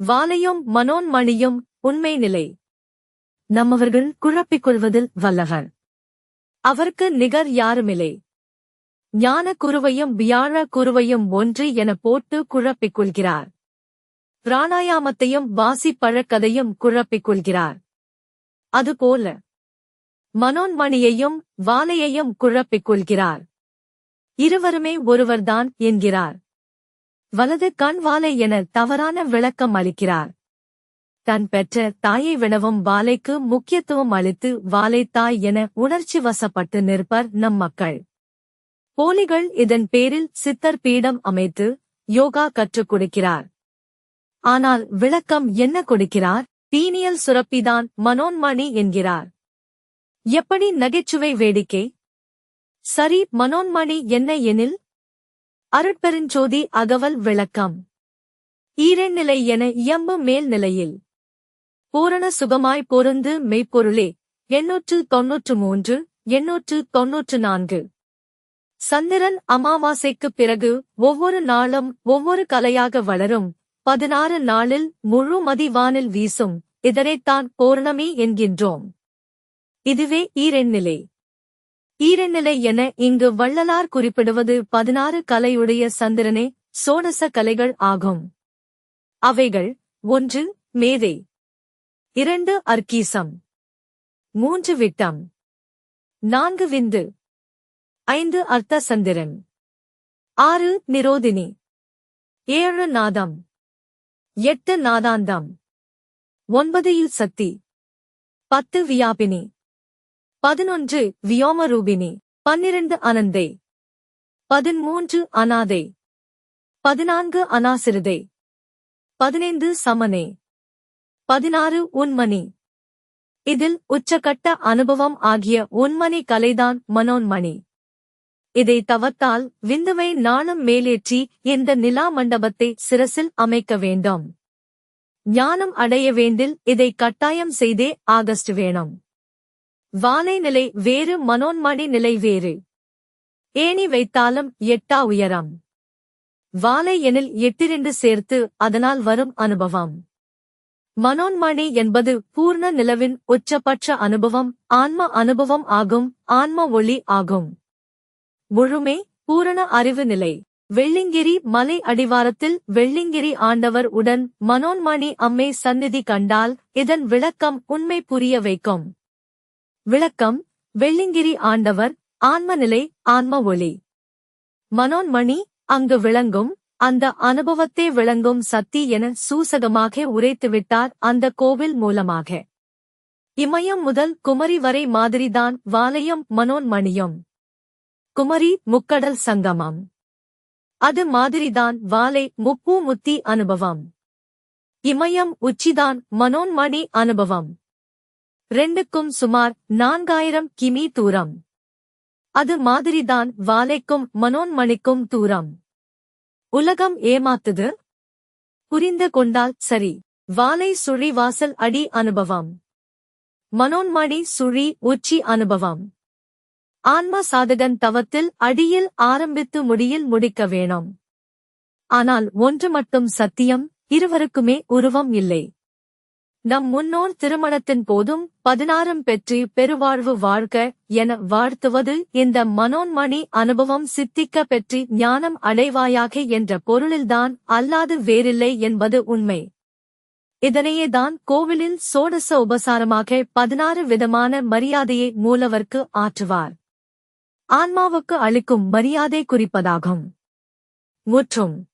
வாலையும் மனோன்மணியும் உண்மை நிலை. நம்மவர்கள் குழப்பிக் கொள்வதில் வல்லவர். அவருக்கு நிகர் யாருமில்லை. ஞான குருவையும் வியாழ குருவையும் ஒன்று என போட்டு குழப்பிக் கொள்கிறார் பிராணாயாமத்தையும் வாசி பழக்கதையும் குழப்பிக் கொள்கிறார் அதுபோல மனோன்மணியையும் வாலையையும் குழப்பிக் கொள்கிறார் இருவருமே ஒருவர்தான் என்கிறார். வலது கண் வாலை என தவறான விளக்கம் அளிக்கிறார். தன் பெற்ற தாயை வினவும் வாலைக்கு முக்கியத்துவம் அளித்து வாலை தாய் என உணர்ச்சி வசப்பட்டு நிற்பர் நம் மக்கள். போலிகள் இதன் பேரில் சித்தர் பீடம் அமைத்து யோகா கற்றுக் கொடுக்கிறார். ஆனால் விளக்கம் என்ன கொடுக்கிறார்? தீனியல் சுரப்பிதான் மனோன்மணி என்கிறார். எப்படி நகைச்சுவை வேடிக்கை? சரி மனோன்மணி என்ன எனில் அருட்பெருஞ்சோதி அகவல் விளக்கம். ஈரெண்நிலை என இயம்பு மேல் நிலையில். பூரண சுகமாய் பொருந்து மெய்ப்பொருளே எண்ணூற்று தொன்னூற்று மூன்று எண்ணூற்று தொன்னூற்று நான்கு. சந்திரன் அமாவாசைக்குப் பிறகு ஒவ்வொரு நாளும் ஒவ்வொரு கலையாக வளரும் பதினாறு நாளில் முழு மதிவானில் வீசும் இதனைத்தான் பௌர்ணமி என்கின்றோம். இதுவே ஈரெண்நிலை ஈரநிலை என இங்கு வள்ளலார் குறிப்பிடுவது பதினாறு கலையுடைய சந்திரனே சோடச கலைகள் ஆகும். அவைகள் ஒன்று மேதை. இரண்டு அர்க்கீசம் மூன்று விட்டம். நான்கு விந்து. ஐந்து அர்த்த சந்திரன் ஆறு நிரோதினி. ஏழு நாதம். எட்டு நாதாந்தம். ஒன்பது சக்தி. பத்து வியாபினி. பதினொன்று வியோமரூபினி பன்னிரண்டு அனந்தை. பதிமூன்று அனாதை. பதினான்கு அனாசிருதை பதினைந்து சமனே. பதினாறு உன்மணி. இதில் உச்சகட்ட அனுபவம் ஆகிய உன்மணி கலைதான் மனோன்மணி. இதை தவத்தால் விந்துவை நாளும் மேலேற்றி இந்த நிலா மண்டபத்தை சிரசில் அமைக்க வேண்டும். ஞானம் அடைய வேண்டில் இதை கட்டாயம் செய்தே ஆகஸ்ட் வேணும். வானை நிலை வேறு மனோன்மணி நிலை வேறு. ஏணி வைத்தாலும் எட்டா உயரம். வானை எனில் எட்டிரண்டு சேர்த்து அதனால் வரும் அனுபவம். மனோன்மணி என்பது பூர்ண நிலவின் உச்சபட்ச அனுபவம் ஆன்ம அனுபவம் ஆகும் ஆன்ம ஒளி ஆகும். முழுமே பூரண அறிவு நிலை. வெள்ளிங்கிரி மலை அடிவாரத்தில் வெள்ளிங்கிரி ஆண்டவர் உடன் மனோன்மணி அம்மை சந்நிதி கண்டால் இதன் விளக்கம் உண்மை புரிய வைக்கும். விளக்கம் வெள்ளிங்கிரி ஆண்டவர் ஆன்மநிலை ஆன்ம ஒளி மனோன்மணி அங்கு விளங்கும் அந்த அனுபவத்தே விளங்கும் சக்தி என சூசகமாக உரைத்துவிட்டார் அந்த கோவில் மூலமாக. இமயம் முதல் குமரி வரை மாதிரிதான் வாலையும் மனோன்மணியும். குமரி முக்கடல் சங்கமம். அது மாதிரிதான் வாலை முப்பூமுத்தி அனுபவம். இமயம் உச்சிதான் மனோன்மணி அனுபவம். ரெண்டுக்கும் சுமார் நான்காயிரம் கிமி தூரம். அது மாதிரிதான் வாலைக்கும் மனோன்மணிக்கும் தூரம். உலகம் ஏமாத்துது? புரிந்து கொண்டால் சரி. வாலை சுழி வாசல் அடி அனுபவம். மனோன்மணி சுழி உச்சி அனுபவம். ஆன்ம சாதகன் தவத்தில் அடியில் ஆரம்பித்து முடியில் முடிக்க வேணும். ஆனால் ஒன்று மட்டும் சத்தியம் இருவருக்குமே உருவம் இல்லை. நம் முன்னோர் திருமணத்தின் போதும் பதினாறும் பெற்று பெருவாழ்வு வாழ்க என வாழ்த்துவது இந்த மனோன்மணி அனுபவம் சித்திக்க பெற்று ஞானம் அடைவாயாக என்ற பொருளில்தான் அல்லாது வேறில்லை என்பது உண்மை. இதனையேதான் கோவிலில் சோடச உபசாரமாக பதினாறு விதமான மரியாதையை மூலவர்க்கு ஆற்றுவார். ஆன்மாவுக்கு அளிக்கும் மரியாதை குறிப்பதாகும். முற்றும்.